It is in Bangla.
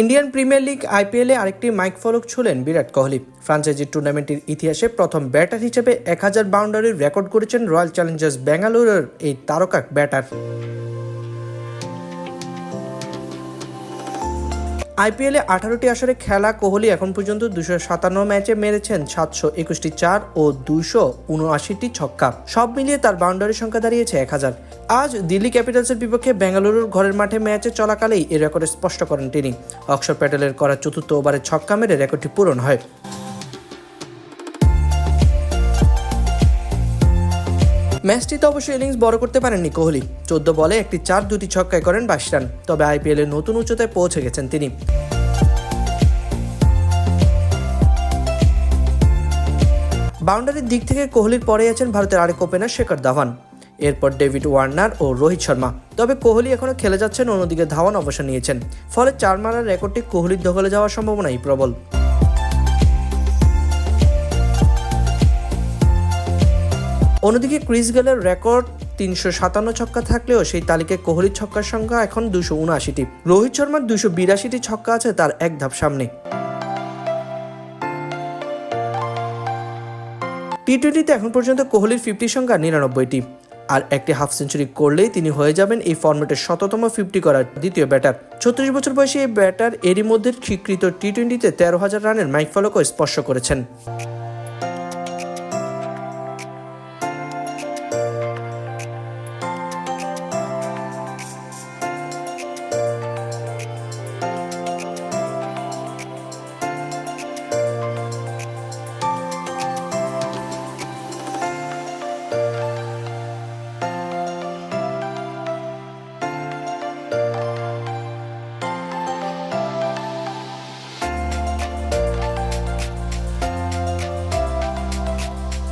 ইন্ডিয়ান প্রিমিয়ার লিগ আইপিএলে আরেকটি মাইক ফলক ছুলেন বিরাট কোহলি। ফ্রাঞ্চাইজি টুর্নামেন্টের ইতিহাসে প্রথম ব্যাটার হিসেবে এক হাজার বাউন্ডারির রেকর্ড করেছেন রয়্যাল চ্যালেঞ্জার্স ব্যাঙ্গালোরের এই তারকা ব্যাটার। আইপিএলে আঠারোটি আসরে খেলা কোহলি এখন পর্যন্ত দুশো সাতান্ন ম্যাচে মেরেছেন সাতশো একুশটি চার ও দুশো উনআশিটি ছক্কা। সব মিলিয়ে তার বাউন্ডারির সংখ্যা দাঁড়িয়েছে এক হাজার। আজ দিল্লি ক্যাপিটালসের বিপক্ষে বেঙ্গালুরুর ঘরের মাঠে ম্যাচে চলাকালেই এ রেকর্ড স্পষ্ট করেন তিনি। অক্ষর প্যাটেলের করা চতুর্থ ওভারে ছক্কা মেরে রেকর্ডটি পূরণ হয়। ম্যাচটিতে অবশ্য ইনিংস বড় করতে পারেননি কোহলি। চোদ্দ বলে একটি চার দুটি ছক্কায় করেন বাইশ রান, তবে আইপিএলে নতুন উচ্চতায় পৌঁছে গেছেন তিনি। বাউন্ডারির দিক থেকে কোহলির পরে আছেন ভারতের আরেক ওপেনার শেখর ধাওয়ান। এরপর ডেভিড ওয়ার্নার ও রোহিত শর্মা। তবে কোহলি এখনও খেলে যাচ্ছেন, অন্যদিকে ধাওয়ান অবসর নিয়েছেন। ফলে চার মারার রেকর্ডটি কোহলির দখলে যাওয়ার সম্ভাবনাই প্রবল। অন্যদিকে ক্রিস গেলের রেকর্ড তিনশো সাতান্ন ছক্কা থাকলেও সেই তালিকায় কোহলির ছক্কার সংখ্যা এখন দুশো উনআশিটি। রোহিত শর্মার দুশো বিরাশিটি ছক্কা আছে তার এক ধাপ সামনে। টি টোয়েন্টিতে এখন পর্যন্ত কোহলির ফিফটি সংখ্যা নিরানব্বইটি। আর একটি হাফ সেঞ্চুরি করলেই তিনি হয়ে যাবেন এই ফর্মেটের শততম ফিফটি করার দ্বিতীয় ব্যাটার। ছত্রিশ বছর বয়সী এই ব্যাটার এরই মধ্যে স্বীকৃত টি টোয়েন্টিতে তেরো হাজার রানের মাইক ফলকও স্পর্শ করেছেন। you